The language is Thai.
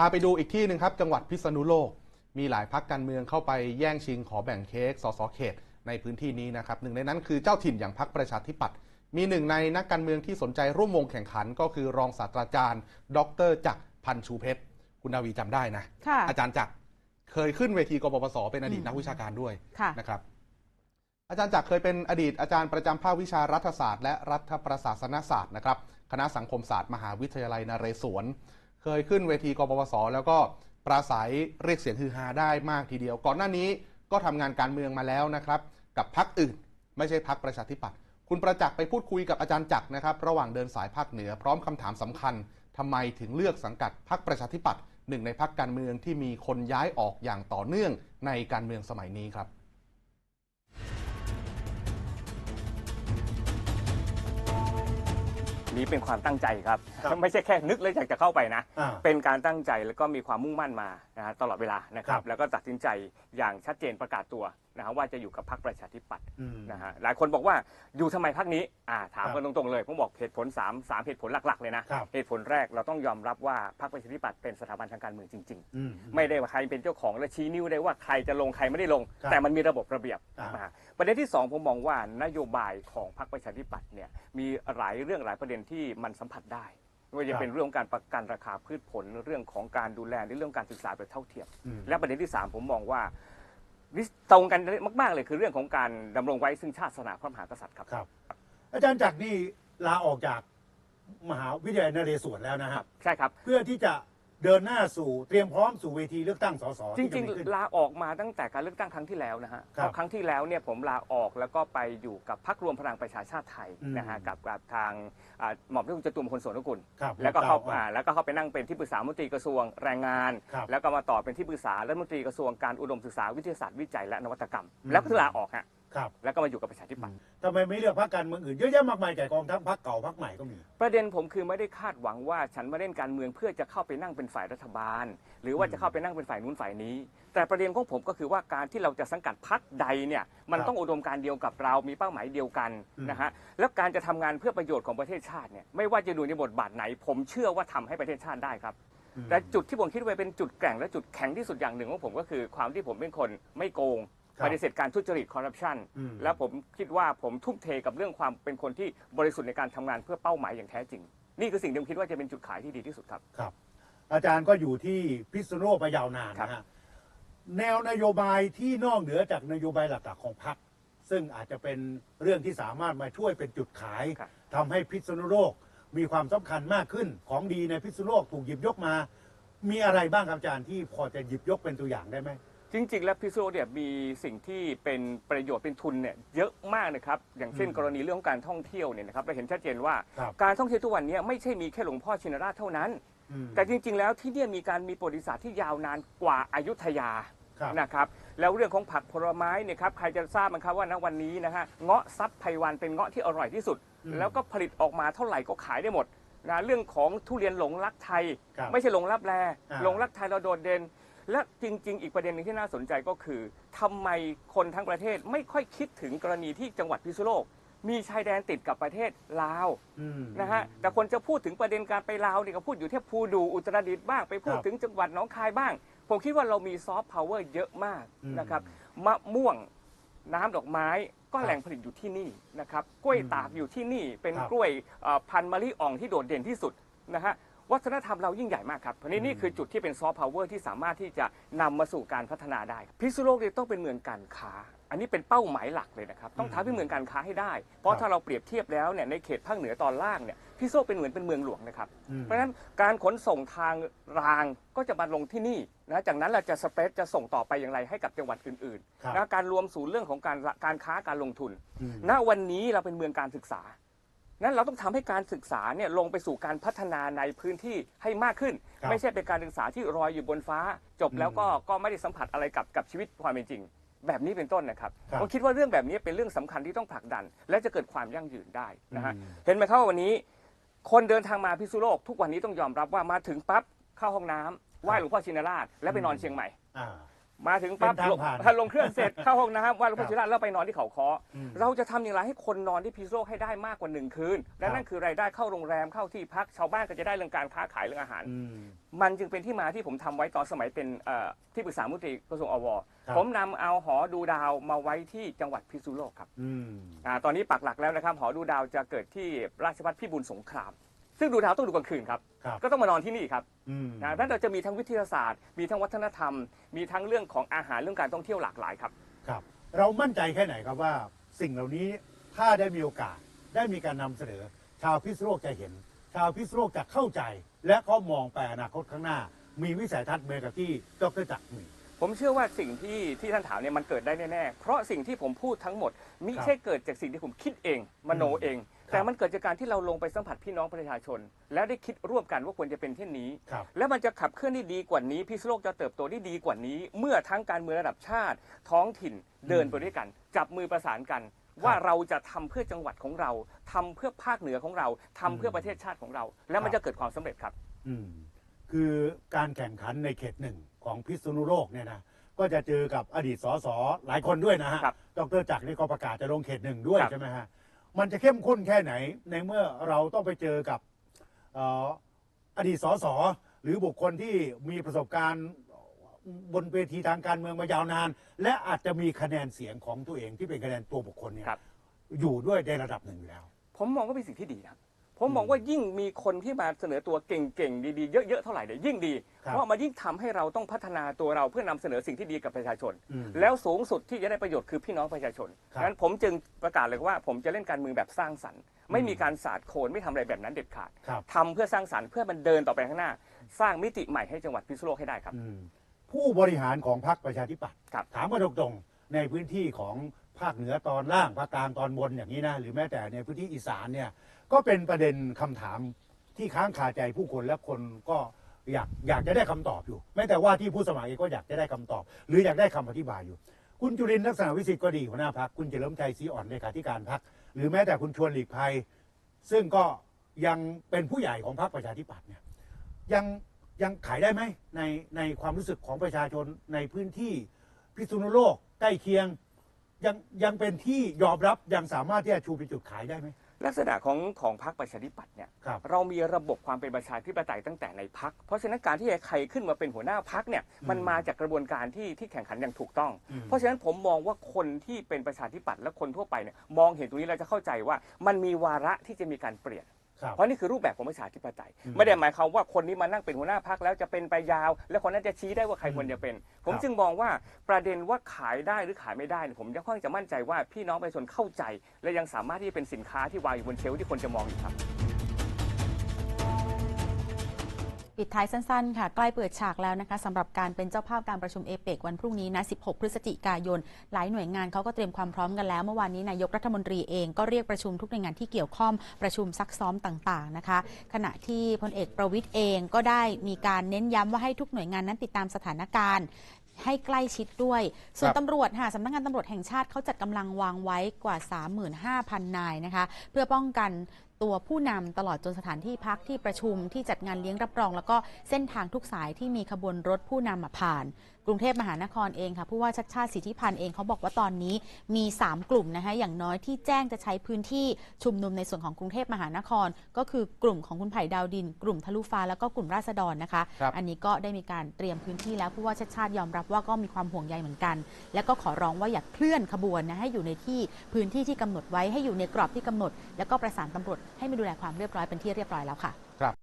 พาไปดูอีกที่หนึ่งครับ จังหวัดพิษณุโลก มีหลายพักการเมืองเข้าไปแย่งชิงขอแบ่งเค้กสสเขต ในพื้นที่นี้นะครับหนึ่งในนั้นคือเจ้าถิ่นอย่างพักประชาธิปัตย์มีหนึ่งในนักการเมืองที่สนใจร่วมวงแข่งขัน ก็คือรองศาสตราจารย์ ดรจักรพันธ์ชูเพชรคุณนาวีจำได้นะค่ะอาจารย์จักรเคยขึ้นเวทีกปปสเป็นอดีตอืมนักวิชาการด้วยค่ะนะครับอาจารย์จักรเคยเป็นอดีตอาจารย์ประจำภาควิชารัฐศาสตร์และรัฐประศาสนศาสตร์นะครับคณะสังคมศาสตร์มหาวิทยาลัยนเรศวรเค ยขึ้นเวทีกปปสแล้วก็ปราศัยเรียกเสียงฮือฮาได้มากทีเดียว ก่อนหน้านี้ก็ทำงานการเมืองมาแล้วนะครับ กับพักอื่น ไม่ใช่พักประชาธิปัตย์คุณประจักษ์ไปพูดคุยกับอาจารย์จักรนะครับ ระหว่างเดินสายภาคเหนือพร้อมคำถามสำคัญทำไมถึงเลือกสังกัดพักประชาธิปัตย์หนึ่งในพักการเมืองที่มีคนย้ายออกอย่างต่อเนื่องในการเมืองสมัยนี้ครับ นี้เป็นความตั้งใจครับ ครับไม่ใช่แค่นึกแล้วอยากจะเข้าไปนะ อ่าเป็นการตั้งใจแล้วก็มีความมุ่งมั่นมานะฮะตลอดเวลานะครัครับบ แล้วก็ตัดสินใจอย่างชัดเจนประกาศตัว นะฮะว่าจะอยู่กับพรรคประชาธิปัตย์อืม นะฮะหลายคนบอกว่าอยู่ทำไมพรรคนี้อ่าถามครับกันตรงๆเลยผมบอกเหตุผล3ามสามเหตุผลหลักๆเลยนะครับ เหตุผลแรกเราต้องยอมรับว่าพรรคประชาธิปัตย์เป็นสถาบันทางการเมืองจริง ๆ อืม ไม่ได้ว่าใครเป็นเจ้าของและชี้นิ้วได้ว่าใครจะลงใครไม่ได้ลง ครับแต่มันมีระบบระเบียบอ่าอ่าประเด็นที่สองผมมองว่านโยบายของพรรคประชาธิปัตย์เนี่ยมีหลายเรื่องหลายประเด็นที่มันสัมผัสได้ไม่ว่าจะเป็นเรื่องของการประกันราคาพืชผลเรื่องของการดูแลในเรื่องการศึกษาแบบเท่าเทียม อืม และประเด็นที่สามผมมองว่านี่ ตรงกันมาก ๆ เลยคือเรื่องของการดำรงไว้ซึ่งชาติศาสนาพระมหากษัตริย์ครับครับ อาจารย์จักรนี่ลาออกจากมหาวิทยาลัยนเรศวรแล้วนะครับ ใช่ครับ เพื่อที่จะ เดินหน้าสู่เตรียมพร้อมสู่เวทีเลือกตั้งสสจที่จะริงมีขึ้น ๆ ลาออกมาตั้งแต่การเลือกตั้งครั้งที่แล้วนะฮะครับเพราะครั้งที่แล้วเนี่ยผมลาออกแล้วก็ไปอยู่กับพรรครวมพลังประชาชาติไทยอืมนะฮะกับกับทางอ่าหม่อมราชวงศ์จตุมงคลโสนกุลครับแล้วก็เข้าอ่อ่าแล้วก็เข้าไปนั่งเป็นที่ปรึกษามนตรีกระทรวงแรงงาน ครับแล้วก็มาต่อเป็นที่ปรึกษารัฐมนตรีกระทรวงการอุดมศึกษาวิทยาศาสตร์วิจัยและนวัตกรรม อืม แล้วก็ลาออกฮะ ครับแล้วก็มาอยู่กับประชาธิปัตย์ทำไมไม่เลือกพรรคการเมืองอื่นเยอะแยะมากมายแก่กองทัพพรรคเก่าพรรคใหม่ก็มี ประเด็นผมคือไม่ได้คาดหวังว่าฉันมาเล่นการเมืองเพื่อจะเข้าไปนั่งเป็นฝ่ายรัฐบาล หรือว่าจะเข้าไปนั่งเป็นฝ่ายนู้นฝ่ายนี้ แต่ประเด็นของผมก็คือว่าการที่เราจะสังกัดพรรคใดเนี่ยมันครับต้องอุดมการณ์เดียวกับเรา มีเป้าหมายเดียวกันอืมนะฮะแล้วการจะทำงานเพื่อประโยชน์ของประเทศชาติเนี่ยไม่ว่าจะดูในบทบาทไหน ผมเชื่อว่าทำให้ประเทศชาติได้ครับอืมแต่จุดที่ผมคิดว่าเป็นจุดแกร่งและจุดแข็งที่สุดอย่างหนึ่งของผมก็คือ ความที่ผมเป็นคนไม่โกงครับ ปฏิเสธการทุจริตคอร์รัปชันอืมและผมคิดว่าผมทุ่มเทกับเรื่องความเป็นคนที่บริสุทธิ์ในการทำงานเพื่อเป้าหมายอย่างแท้จริง นี่คือสิ่งที่ผมคิดว่าจะเป็นจุดขายที่ดีที่สุดครับครับ อาจารย์ก็อยู่ที่พิษณุโลกมายาวนานนะฮะแนวนโยบายที่นอกเหนือจากนโยบายหลักๆของพรรคซึ่งอาจจะเป็นเรื่องที่สามารถมาช่วยเป็นจุดขายครับทำให้พิษณุโลกมีความสำคัญมากขึ้นของดีในพิษณุโลกถูกหยิบยกมา มีอะไรบ้างครับอาจารย์ที่พอจะหยิบยกเป็นตัวอย่างได้ไหม จริง ๆ แล้วพิซโซเนี่ยมีสิ่งที่เป็นประโยชน์เป็นทุนเนี่ยเยอะมากนะครับ อย่างเช่นอืมกรณีเรื่องของการท่องเที่ยวเนี่ยนะครับเราเห็นชัดเจนว่าครับการท่องเที่ยวทุกวันนี้ไม่ใช่มีแค่หลวงพ่อชินราชเท่านั้น อืม แต่จริง ๆ แล้วที่เนี่ยมีการมีประวัติศาสตร์ที่ยาวนานกว่าอายุทยาครับ นะครับแล้วเรื่องของผักผลไม้เนี่ยครับใครจะทราบมั้งครับว่าณวันนี้นะฮะเงาะซับไพวันเป็นเงาะที่อร่อยที่สุดอืมแล้วก็ผลิตออกมาเท่าไหร่ก็ขายได้หมดนะเรื่องของทุเรียนหลงรักไทย ครับไม่ใช่หลงรับแลอ่า หลงรักไทยเราโดดเด่น และจริง ๆ อีกประเด็นหนึงที่น่าสนใจก็คือทำไมคนทั้งประเทศไม่ค่อยคิดถึงกรณีที่จังหวัดพิษณุโลก มีชายแดนติดกับประเทศลาวอืมนะฮะแต่คนจะพูดถึงประเด็นการไปลาวเนี่ยก็พูดอยู่ที่ภูดูอุตรดิตถ์บ้างไปพูดครับถึงจังหวัดหนองคายบ้าง ผมคิดว่าเรามีซอฟต์พาวเวอร์เยอะมากอืมนะครับมะม่วงน้ำดอกไม้ก็ครับแหล่งผลิตอยู่ที่นี่นะครับกล้วยอืมตากอยู่ที่นี่เป็นครับกล้วยเอ่อพันธุ์มะลิอ่องที่โดดเด่นที่สุดนะฮะ วัฒนธรรมเรายิ่งใหญ่มากครับเพราะนี่อืมนี่คือจุดที่เป็นซอฟต์พาวเวอร์ที่สามารถที่จะนำมาสู่การพัฒนาได้พิษณุโลกเนี่ยต้องเป็นเมืองการค้า อันนี้เป็นเป้าหมายหลักเลยนะครับต้องอืมทำให้เมืองการค้าให้ได้ เพราะถ้าเราเปรียบเทียบแล้วเนี่ยในเขตภาคเหนือตอนล่างเนี่ยพิษณุโลกเป็นเหมือนเป็นเมืองหลวงนะครับอืมเพราะฉะนั้นการขนส่งทางรางก็จะมาลงที่นี่นะจากนั้นเราจะสเปซจะส่งต่อไปอย่างไรให้กับจังหวัดอื่นครับๆนะการรวมศูนย์เรื่องของการการค้าการลงทุนอืมณวันนี้เราเป็นเมืองการศึกษา นั้นเราต้องทำให้การศึกษาเนี่ยลงไปสู่การพัฒนาในพื้นที่ให้มากขึ้น ครับไม่ใช่เป็นการศึกษาที่ลอยอยู่บนฟ้า จบแล้วก็ก็ไม่ได้สัมผัสอะไรกับกับชีวิตความเป็นจริง แบบนี้เป็นต้นนะครับครับ ผมคิดว่าเรื่องแบบนี้เป็นเรื่องสำคัญที่ต้องผลักดัน และจะเกิดความยั่งยืนได้นะฮะอืมเห็นไหมครับว่าวันนี้ คนเดินทางมาพิษณุโลก ทุกวันนี้ต้องยอมรับว่ามาถึงปั๊บเข้าห้องน้ำไหว้หลวงพ่อชินราช แล้วไปนอนเชียงใหม่ อ่า มาถึงปั๊บเป็นทางลงผ่าน ถ้าลงเครื่องเสร็จเข้าห้องน้ำไหว่าหลวงพ่อครับชิราชแล้วไปนอนที่เขาคออมเราจะทำอย่างไรให้คนนอนที่พิษณุโลกให้ได้มากกว่าหนึ่งคืนและครับนั่นคือรายได้เข้าโรงแรมเข้าที่พักชาวบ้านก็จะได้เรื่องการค้าขายเรื่องอาหาร อืม มันจึงเป็นที่มาที่ผมทำไว้ตอนสมัยเป็นเอ่อที่ปรึกษามุตรีกระทรวงอว ครับ ผมนำเอาหอดูดาวมาไว้ที่จังหวัดพิษณุโลกครับอืมอาตอนนี้ปักหลักแล้วนะครับ หอดูดาวจะเกิดที่ราชพัฒพิบูลสงคราม ซึ่งดูดาวต้องดูกลางคืนครับ ครับ ก็ต้องมานอนที่นี่ครับอืมนะนั้นเราจะมีทั้งวิทยาศาสตร์ มีทั้งวัฒนธรรม มีทั้งเรื่องของอาหารเรื่องการท่องเที่ยวหลากหลายครับ ครับ เรามั่นใจแค่ไหนครับว่า สิ่งเหล่านี้ถ้าได้มีโอกาสได้มีการนำเสนอ ชาวพิษณุโลกจะเห็น ชาวพิษณุโลกจะเข้าใจ และเขามองไปอนาคตข้างหน้า มีวิสัยทัศน์เหมือนกับที่ดรจักรมี ผมเชื่อว่าสิ่งที่ที่ท่านถามเนี่ยมันเกิดได้แน่ๆ เพราะสิ่งที่ผมพูดทั้งหมดมิครับใช่เกิดจากสิ่งที่ผมคิดเอง มโนเองครับ แต่มันเกิดจากการที่เราลงไปสัมผัสพี่น้องประชาชน และได้คิดร่วมกันว่าควรจะเป็นเช่นนี้ ครับ และมันจะขับเคลื่อนได้ดีกว่านี้พิษณุโลกจะเติบโตได้ดีกว่านี้ เมื่อทั้งการเมืองระดับชาติ ท้องถิ่นเดินไปด้วยกัน จับมือประสานกัน ว่าเราจะทำเพื่อจังหวัดของเราทำเพื่อภาคเหนือของเราทำเพื่อประเทศชาติของเรา และมันจะเกิดความสำเร็จครับ อืมคือการแข่งขันในเขตหนึ่งของพิษณุโลกเนี่ยนะก็จะเจอกับอดีตสสหลายคนด้วยนะฮะครับดรจักรนี่ก็ประกาศจะลงเขตหนึ่งด้วยครับ ใช่ไหมฮะ มันจะเข้มข้นแค่ไหน ในเมื่อเราต้องไปเจอกับเอ่ออดีตสสหรือบุคคลที่มีประสบการณ์บนเวทีทางการเมืองมายาวนาน และอาจจะมีคะแนนเสียงของตัวเองที่เป็นคะแนนตัวบุคคลเนี่ยครับ อยู่ด้วยในระดับหนึ่งอยู่แล้ว ผมมองว่าเป็นสิ่งที่ดีนะ ผมมองว่ายิ่งมีคนที่มาเสนอตัวเก่งๆ ดีๆ เยอะๆ เท่าไหร่เนี่ยยิ่งดี ครับเพราะมันยิ่งทำให้เราต้องพัฒนาตัวเราเพื่อนำเสนอสิ่งที่ดีกับประชาชน อืมแล้วสูงสุดที่จะได้ประโยชน์คือพี่น้องประชาชนครับงั้นผมจึงประกาศเลยว่าผมจะเล่นการเมืองแบบสร้างสรรค์ ไม่มีการสาดโคนไม่ทำอะไรแบบนั้นเด็ดขาดครับ ทำเพื่อสร้างสรรค์เพื่อมันเดินต่อไปข้างหน้า สร้างมิติใหม่ให้จังหวัดพิษณุโลกให้ได้ครับ อืมผู้บริหารของพรรคประชาธิปัตย์ครับ ถามมาตรงๆในพื้นที่ของภาคเหนือตอนล่างภาคกลางตอนบนอย่างนี้นะหรือแม้แต่ในพื้นที่อีสานเนี่ย ก็เป็นประเด็นคำถามที่ค้างคาใจผู้คนและคนก็อยากอยากจะได้คำตอบอยู่แม้แต่ว่าที่ผู้สมัครเองก็อยากจะได้คำตอบ หรืออยากได้คำอธิบายอยู่ คุณจุรินทร์ลักษณะวิสิทธิ์ก็ดีหัวหน้าพักคุณเฉลิมชัยศรีอ่อนเลขาธิการพักหรือแม้แต่คุณชวนหลีกภัย ซึ่งก็ยังเป็นผู้ใหญ่ของพรรคประชาธิปัตย์เนี่ยยังยังขายได้ไหมในในความรู้สึกของประชาชนในพื้นที่พิษณุโลกใกล้เคียงยังยังเป็นที่ยอมรับยังสามารถที่จะชูเป็นจุดขายได้ไหม ลักษณะของของพรรคประชาธิปัตย์เนี่ยครับเรามีระบบความเป็นประชาธิปไตยตั้งแต่ในพักเพราะฉะนั้นการที่ใครขึ้นมาเป็นหัวหน้าพักเนี่ยมันอืมมาจากกระบวนการที่ที่แข่งขันอย่างถูกต้องอืมเพราะฉะนั้นผมมองว่าคนที่เป็นประชาธิปัตย์และคนทั่วไปเนี่ยมองเห็นตรงนี้เราจะเข้าใจว่ามันมีวาระที่จะมีการเปลี่ยน ครับเพราะนี่คือรูปแบบของประชาธิปไตยอืมไม่ได้หมายความว่าคนนี้มานั่งเป็นหัวหน้าพักแล้วจะเป็นไปยาว และคนนั้นจะชี้ได้ว่าใครอืมควรจะเป็น ผมครับจึงมองว่าประเด็นว่าขายได้หรือขายไม่ได้เนี่ยผมยังค่อนข้างจะมั่นใจว่าพี่น้องประชาชนเข้าใจ และยังสามารถที่จะเป็นสินค้าที่วางอยู่บนเชลฟ์ที่คนจะมองอยู่ครับ ปิดท้ายสั้นๆ ค่ะ ใกล้เปิดฉากแล้วนะคะสำหรับการเป็นเจ้าภาพการประชุมเอเปกวันพรุ่งนี้นะ 16 พฤศจิกายน หลายหน่วยงานเขาก็เตรียมความพร้อมกันแล้ว เมื่อวานนี้นายกรัฐมนตรีเองก็เรียกประชุมทุกหน่วยงานที่เกี่ยวข้องประชุมซักซ้อมต่างๆนะคะ ขณะที่พลเอกประวิทย์เองก็ได้มีการเน้นย้ำว่าให้ทุกหน่วยงานนั้นติดตามสถานการณ์ ให้ใกล้ชิดด้วย ส่วนครับตำรวจค่ะสำนักงานตำรวจแห่งชาติเขาจัดกำลังวางไว้กว่า 35,000 นายนะคะ เพื่อป้องกันตัวผู้นำตลอดจนสถานที่พักที่ประชุมที่จัดงานเลี้ยงรับรอง แล้วก็เส้นทางทุกสายที่มีขบวนรถผู้นำมาผ่าน กรุงเทพมหานครเองค่ะผู้ว่าชัดชาติสิทธิพันธ์เองเขาบอกว่าตอนนี้มี 3 กลุ่มนะคะอย่างน้อยที่แจ้งจะใช้พื้นที่ชุมนุมในส่วนของกรุงเทพมหานคร ก็คือกลุ่มของคุณไผ่ดาวดิน กลุ่มทะลุฟ้าแล้วก็กลุ่มราษฎรนะคะครับอันนี้ก็ได้มีการเตรียมพื้นที่แล้วผู้ว่าชัดชาติยอมรับว่าก็มีความห่วงใยเหมือนกัน และก็ขอร้องว่าอย่าเคลื่อนขบวนนะให้อยู่ในที่พื้นที่ที่กำหนดไว้ให้อยู่ในกรอบที่กำหนด แล้วก็ประสานตำรวจให้มาดูแลความเรียบร้อยเป็นที่เรียบร้อยแล้วค่ะ